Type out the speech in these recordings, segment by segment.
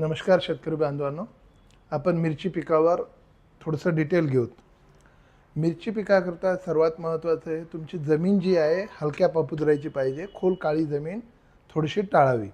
नमस्कार शेतकरी बांधवांनो. आपण मिरची पिकावर थोडंसं डिटेल घेऊत. मिरची पिकाकरता सर्वात महत्त्वाचं आहे तुमची जमीन जी आहे हलक्या पापुद्राची पाहिजे. खोल काळी जमीन थोडीशी टाळावी.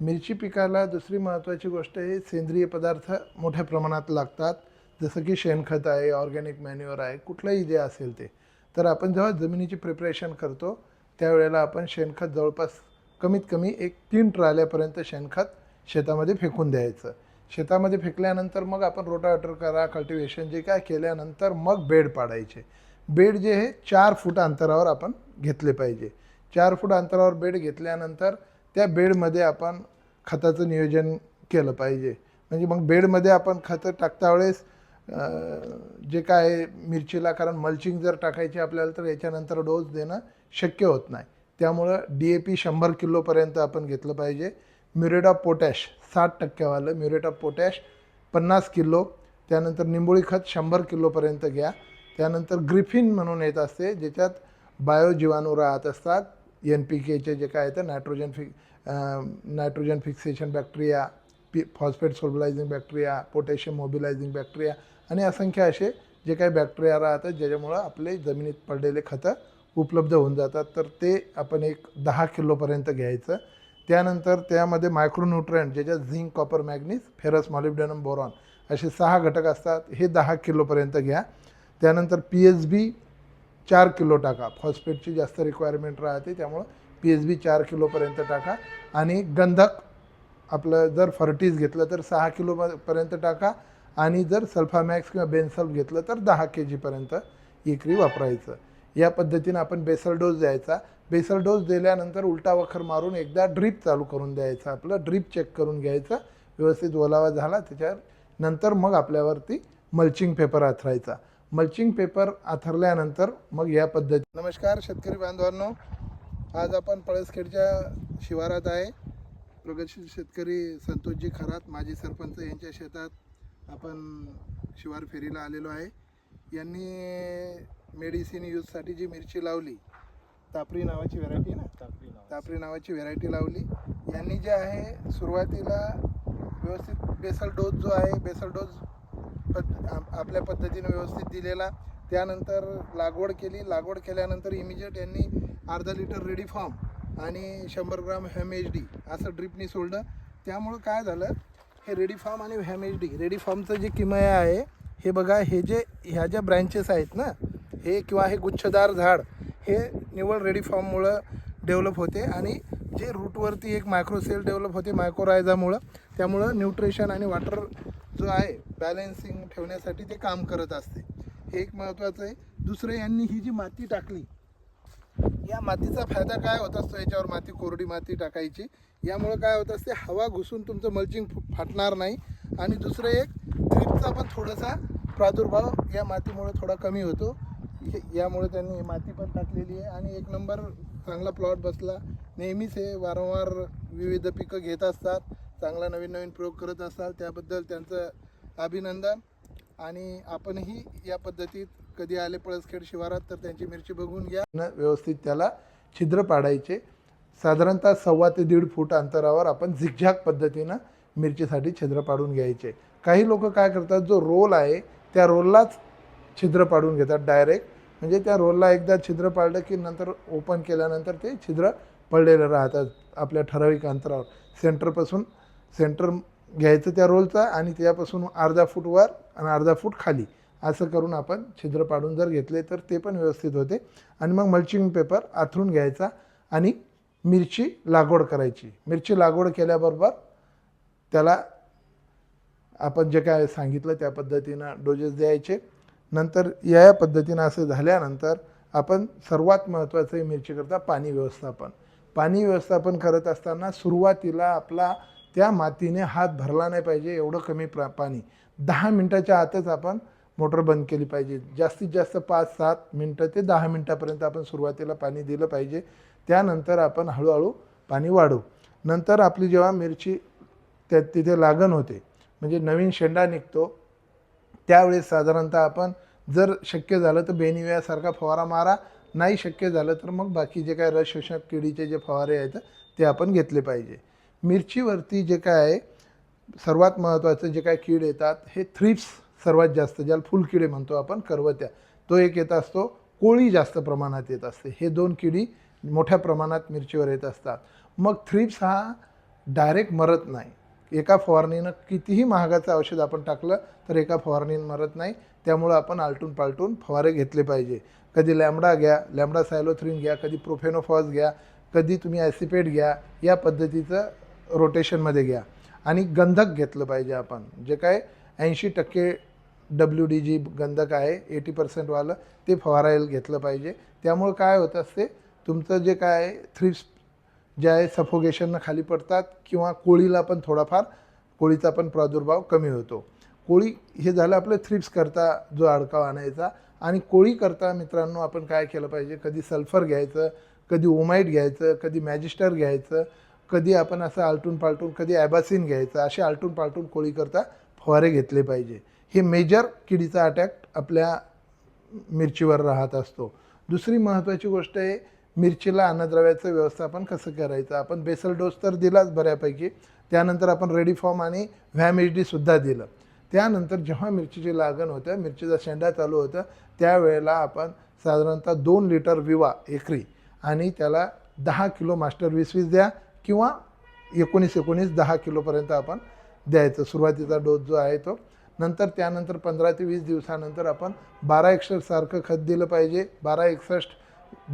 मिरची पिकाला दुसरी महत्त्वाची गोष्ट आहे सेंद्रिय पदार्थ मोठ्या प्रमाणात लागतात. जसं की शेणखत आहे ऑर्गॅनिक मॅन्युअर आहे कुठलंही जे असेल ते. तर आपण जेव्हा जमिनीची प्रिपरेशन करतो त्यावेळेला आपण शेणखत जवळपास कमीत कमी एक तीन ट्राल्यापर्यंत शेणखत शेतामध्ये फेकून द्यायचं. शेतामध्ये फेकल्यानंतर मग आपण रोटावेटर करा कल्टिवेशन जे काय केल्यानंतर मग बेड पाडायचे. बेड जे हे चार फूट अंतरावर आपण घेतले पाहिजे. चार फूट अंतरावर बेड घेतल्यानंतर त्या बेडमध्ये आपण खताचं नियोजन केलं पाहिजे. म्हणजे मग बेडमध्ये आपण खतं टाकता वेळेस जे काय मिरचीला कारण मल्चिंग जर टाकायची आपल्याला तर याच्यानंतर डोस देणं शक्य होत नाही. त्यामुळं डी ए पी शंभर किलोपर्यंत आपण घेतलं पाहिजे. म्युरेट ऑफ पोटॅश साठ टक्क्यावालं म्युरेट ऑफ पोटॅश पन्नास किलो त्यानंतर निंबोळी खत शंभर किलोपर्यंत घ्या. त्यानंतर ग्रिफिन म्हणून येत असते ज्याच्यात बायोजीवाणू राहत असतात. एन पी केचे जे काय येतं nitrogen fix nitrogen fixation bacteria P phosphate solubilising bacteria potassium mobilising bacteria आणि असंख्य असे जे काही बॅक्टेरिया राहतात ज्याच्यामुळं आपले जमिनीत पडलेले खतं उपलब्ध होऊन जातात. तर ते आपण एक दहा किलोपर्यंत घ्यायचं. त्यानंतर त्यामध्ये मायक्रोन्यूट्रंट ज्याच्यात zinc copper manganese ferrous molybdenum boron असे सहा घटक असतात हे दहा किलोपर्यंत घ्या. त्यानंतर पी एच बी चार किलो टाका. फॉस्फेटची जास्त रिक्वायरमेंट राहते त्यामुळं पी एच बी चार किलोपर्यंत टाका. आणि गंधक आपलं जर फर्टीज घेतलं तर सहा किलो पर्यंत टाका. आणि जर सल्फामॅक्स किंवा बेनसल्फ घेतलं तर दहा के जीपर्यंत एकरी वापरायचं. या पद्धतीनं आपण बेसल डोस द्यायचा. बेसल डोस दिल्यानंतर उलटा वखर मारून एकदा ड्रीप चालू करून द्यायचा. आपलं ड्रीप चेक करून घ्यायचं. व्यवस्थित ओलावा झाला त्याच्यावर नंतर मग आपल्यावरती मल्चिंग पेपर आथरायचा. मल्चिंग पेपर आथरल्यानंतर मग या पद्धती नमस्कार शेतकरी बांधवांनो. आज आपण पळसखेडच्या शिवारात आहे. प्रगतशील शेतकरी संतोषजी खरात माजी सरपंच यांच्या शेतात आपण शिवार फेरीला आलेलो आहे. यांनी मेडिसिन यूजसाठी जी मिरची लावली तापरी नावाची व्हेरायटी ना? तापरी नावाची. व्हेरायटी लावली. यांनी जे आहे सुरुवातीला व्यवस्थित बेसल डोस जो आहे बेसल डोस पद आप- आपल्या पद्धतीने व्यवस्थित दिलेला. त्यानंतर लागवड केली. लागवड केल्यानंतर इमिजिएट यांनी अर्धा लिटर रेडी फॉर्म आणि शंभर ग्राम हॅम एच डी असं ड्रिपनी सोडलं. त्यामुळं काय झालं? हे रेडी फॉर्म आणि हॅम एच डी रेडी फॉर्मचं जे किमया आहे हे बघा हे जे ह्या ज्या ब्रँचेस आहेत ना हे किंवा हे गुच्छदार झाड हे निवळ रेडी फॉर्ममुळं डेव्हलप होते आणि जे रूटवरती एक मायक्रोसेल डेव्हलप होते मायक्रोरायझामुळं त्यामुळं न्यूट्रिशन आणि वॉटर जो आहे बॅलेन्सिंग ठेवण्यासाठी ते काम करत असते. हे एक महत्त्वाचं आहे. दुसरं यांनी ही जी माती टाकली या मातीचा फायदा काय होत असतो? याच्यावर माती कोरडी माती टाकायची. यामुळं काय होत असते? हवा घुसून तुमचं मल्चिंग फाटणार नाही. आणि दुसरं एक थ्रिपचा पण थोडासा प्रादुर्भाव या मातीमुळे थोडा कमी होतो. यामुळे त्यांनी माती पण टाकलेली आहे आणि एक नंबर चांगला प्लॉट बसला. नेहमीच हे वारंवार विविध पिकं घेत असतात चांगला नवीन नवीन प्रयोग करत असतात त्याबद्दल त्यांचं अभिनंदन. आणि आपणही या पद्धतीत कधी आले पळसखेड शिवारात तर त्यांची मिरची बघून घ्या. व्यवस्थित त्याला छिद्र पाडायचे. साधारणतः सव्वा ते दीड फूट अंतरावर आपण झिकझॅक पद्धतीनं मिरचीसाठी छिद्र पाडून घ्यायचे. काही लोक काय करतात जो रोल आहे त्या रोललाच छिद्र पाडून घेतात डायरेक्ट. म्हणजे त्या रोलला एकदा छिद्र पाडलं की नंतर ओपन केल्यानंतर ते छिद्र पडलेलं राहतात आपल्या ठराविक अंतरावर. सेंटरपासून सेंटर घ्यायचं त्या रोलचा आणि त्यापासून अर्धा फूट वर आणि अर्धा फूट खाली. असं करून आपण छिद्र पाडून जर घेतले तर ते पण व्यवस्थित होते. आणि मग मल्चिंग पेपर आथरून घ्यायचा आणि मिरची लागवड करायची. मिरची लागवड केल्याबरोबर त्याला आपण जे काय सांगितलं त्या पद्धतीनं डोजेस द्यायचे. नंतर या या पद्धतीनं असं झाल्यानंतर आपण सर्वात महत्त्वाचं आहे मिरचीकरता पाणी व्यवस्थापन. पाणी व्यवस्थापन करत असताना सुरुवातीला आपला त्या मातीने हात भरला नाही पाहिजे एवढं कमी प्रा पाणी. दहा मिनटाच्या आतच आपण मोटर बंद केली पाहिजे. जास्तीत जास्त पाच सात मिनटं ते दहा मिनटापर्यंत आपण सुरुवातीला पाणी दिलं पाहिजे. त्यानंतर आपण हळूहळू पाणी वाढू नंतर आपली जेव्हा मिरची त्या तिथे लागण होते म्हणजे नवीन शेंडा निघतो त्यावेळेस साधारणतः आपण जर शक्य झालं तर बेनिव्यासारखा फवारा मारा. नाही शक्य झालं तर मग बाकी जे काय रस शोषक किडीचे जे फवारे आहेत ते आपण घेतले पाहिजे. मिरचीवरती जे काय आहे सर्वात महत्त्वाचं जे काय कीड येतात हे थ्रिप्स सर्वात जास्त ज्याला फुलकिडे म्हणतो आपण करवत्या. तो एक येत असतो कोळी जास्त प्रमाणात येत असते. हे दोन किडी मोठ्या प्रमाणात मिरचीवर येत असतात. मग थ्रिप्स हा डायरेक्ट मरत नाही. एका फवारणीनं कितीही महागाचं औषध आपण टाकलं तर एका फवारणीनं मरत नाही. त्यामुळं आपण आलटून पालटून फवारे घेतले पाहिजे. कधी लॅमडा घ्या लॅमडा सायलोथ्रीन घ्या कधी प्रोफेनोफॉस घ्या कधी तुम्ही ॲसिपेट घ्या या पद्धतीचं रोटेशनमध्ये घ्या. आणि गंधक घेतलं पाहिजे आपण. जे काय ऐंशी टक्के डब्ल्यू डी जी गंधक आहे एटी पर्सेंटवालं ते फवारायला घेतलं पाहिजे. त्यामुळं काय होत असते तुमचं जे काय थ्रिप्स जे आहे सफोगेशननं खाली पडतात किंवा कोळीला पण थोडाफार कोळीचा पण प्रादुर्भाव कमी होतो. कोळी हे झालं आपलं थ्रिप्स करता जो अडकाव आणायचा आणि कोळी करता मित्रांनो आपण काय केलं पाहिजे? कधी सल्फर घ्यायचं कधी ओमाईट घ्यायचं कधी मॅजिस्टर घ्यायचं कधी आपण असं आलटून पालटून कधी ॲबासिन घ्यायचं असे आलटून पालटून कोळी करता फवारे घेतले पाहिजे. हे मेजर किडीचा अटॅक आपल्या मिरचीवर राहत असतो. दुसरी महत्त्वाची गोष्ट आहे मिरचीला अन्नद्रव्याचं व्यवस्थापन कसं करायचं? आपण बेसल डोस तर दिलाच बऱ्यापैकी. त्यानंतर आपण रेडी फॉर्म आणि व्हॅम एच डीसुद्धा दिलं. त्यानंतर जेव्हा मिरचीची लागण होतं मिरचीचा शेंडा चालू होतं त्यावेळेला आपण साधारणतः दोन लिटर विवा एकरी आणि त्याला दहा किलो मास्टर वीस वीस द्या किंवा एकोणीस एकोणीस दहा किलोपर्यंत आपण द्यायचं. सुरुवातीचा डोस जो आहे तो. नंतर त्यानंतर पंधरा ते वीस दिवसानंतर आपण बारा एकसष्टसारखं खत दिलं पाहिजे. बारा एकसष्ट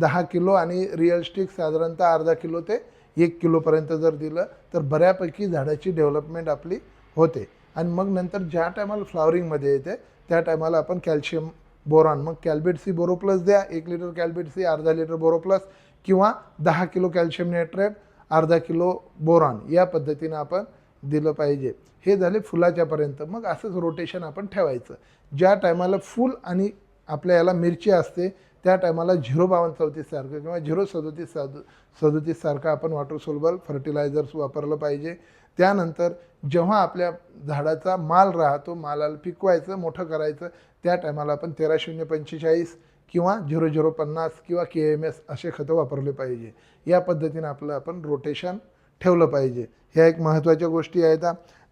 दहा किलो आणि रिअल स्टिक साधारणतः अर्धा किलो ते एक किलोपर्यंत जर दिलं तर बऱ्यापैकी झाडाची डेव्हलपमेंट आपली होते. आणि मग नंतर ज्या टायमाला फ्लॉवरिंगमध्ये येते त्या टायमाला आपण कॅल्शियम बोरॉन मग कॅल्बेट सी बोरो प्लस द्या एक लिटर कॅल्बेट सी अर्धा लिटर बोरो प्लस किंवा दहा किलो कॅल्शियम नायट्रेट अर्धा किलो बोरॉन या पद्धतीनं आपण दिलं पाहिजे. हे झाले फुलाच्यापर्यंत मग असंच रोटेशन आपण ठेवायचं. ज्या टायमाला फूल आणि आपल्या याला मिरची असते त्या टायमाला झिरो बावन्न चौतीससारखं किंवा झिरो सदोतीस साध सदोतीससारखं आपण वॉटर सोलबल फर्टिलायझर्स वापरलं पाहिजे. त्यानंतर जेव्हा आपल्या झाडाचा माल राहतो मालाला पिकवायचं मोठं करायचं त्या टायमाला आपण तेरा शून्य पंचेचाळीस किंवा झिरो झिरो पन्नास किंवा के एम एस असे खतं वापरले पाहिजे. या पद्धतीनं आपलं आपण रोटेशन ठेवलं पाहिजे. ह्या एक महत्त्वाच्या गोष्टी आहेत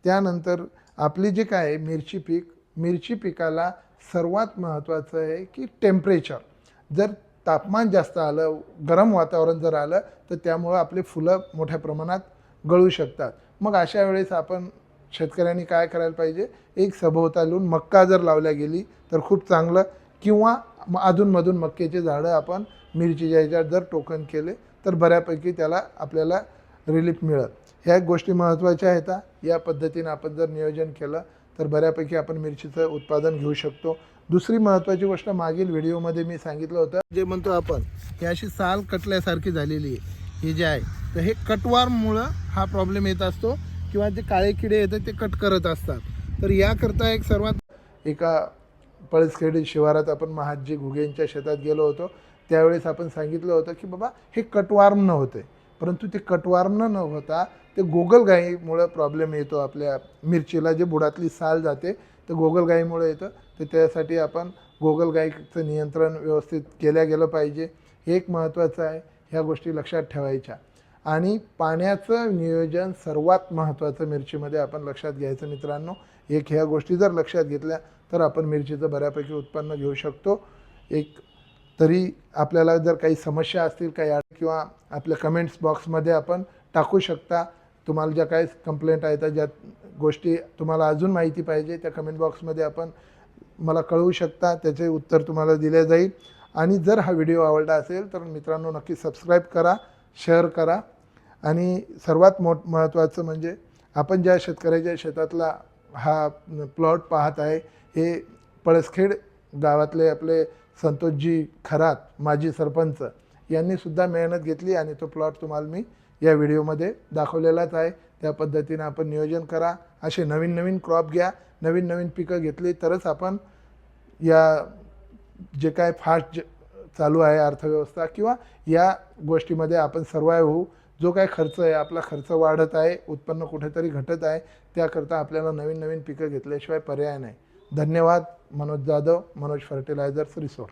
त्यानंतर आपली जे काय आहे मिरची पीक मिरची पिकाला सर्वात महत्त्वाचं आहे की टेम्परेचर जर तापमान जास्त आलं गरम वातावरण जर आलं तर त्यामुळं आपले फुलं मोठ्या प्रमाणात गळू शकतात. मग अशा वेळेस आपण शेतकऱ्यांनी काय करायला पाहिजे? एक सभोवतालून मक्का जर लावल्या गेली तर खूप चांगलं. किंवा म अधूनमधून मक्याचे झाडं आपण मिरचीच्या ह्याच्यात जर टोकन केले तर बऱ्यापैकी त्याला आपल्याला रिलीफ मिळत ह्या गोष्टी महत्त्वाच्या आहेत या पद्धतीनं आपण जर नियोजन केलं तर बऱ्यापैकी आपण मिरचीचं उत्पादन घेऊ शकतो. दुसरी महत्त्वाची गोष्ट मागील व्हिडिओमध्ये मी सांगितलं होतं. जे म्हणतो आपण ही अशी साल कटल्यासारखी झालेली आहे. हे जे आहे तर हे कटवारमुळं हा प्रॉब्लेम येत असतो किंवा जे काळे किडे येतात ते कट करत असतात. तर याकरता एक सर्वात एका पळसखेडी शिवारात आपण महाजी घुगेंच्या शेतात गेलो होतो. त्यावेळेस आपण सांगितलं होतं की बाबा हे कटवार्म न होते. परंतु ते कटवार्म न होता ते गोगलगाईमुळं प्रॉब्लेम येतो आपल्या मिरचीला. जे बुडातली साल जाते तर गोगलगाईमुळे येतं. तर त्यासाठी आपण गोगलगाईचं नियंत्रण व्यवस्थित केल्या गेलं पाहिजे. हे एक महत्त्वाचं आहे ह्या गोष्टी लक्षात ठेवायच्या. आणि पाण्याचं नियोजन सर्वात महत्त्वाचं मिरचीमध्ये आपण लक्षात घ्यायचं मित्रांनो. एक ह्या गोष्टी जर लक्षात घेतल्या तर आपण मिरचीचं बऱ्यापैकी उत्पन्न घेऊ शकतो. एक तरी आपल्याला जर काही समस्या असतील काही किंवा आपल्या कमेंट्स बॉक्समध्ये आपण टाकू शकता. तुम्हाला ज्या काही कंप्लेंट आहेत ज्या गोष्टी तुम्हाला अजून माहिती पाहिजे त्या कमेंट बॉक्समध्ये आपण मला कळवू शकता त्याचे उत्तर तुम्हाला दिले जाईल. आणि जर हा व्हिडिओ आवडला असेल तर मित्रांनो नक्की सबस्क्राईब करा शेअर करा. आणि सर्वात मोठ महत्त्वाचं म्हणजे आपण ज्या शेतकऱ्याच्या शेतातला हा प्लॉट पाहत आहे हे पळसखेड गावातले आपले संतोषजी खरात माजी सरपंच यांनीसुद्धा मेहनत घेतली आणि तो प्लॉट तुम्हाला मी या व्हिडिओमध्ये दाखवलेलाच आहे. त्या पद्धतीनं आपण नियोजन करा. असे नवीन नवीन क्रॉप घ्या. नवीन नवीन पिकं घेतली तरच आपण या जे काय फास्ट चालू आहे अर्थव्यवस्था किंवा या गोष्टीमध्ये आपण सर्वाय होऊ. जो काय खर्च आहे आपला खर्च वाढत आहे उत्पन्न कुठेतरी घटत आहे त्याकरता आपल्याला नवीन नवीन पिकं घेतल्याशिवाय पर्याय नाही. धन्यवाद. Manoj Jadhav Manoj fertilisers resort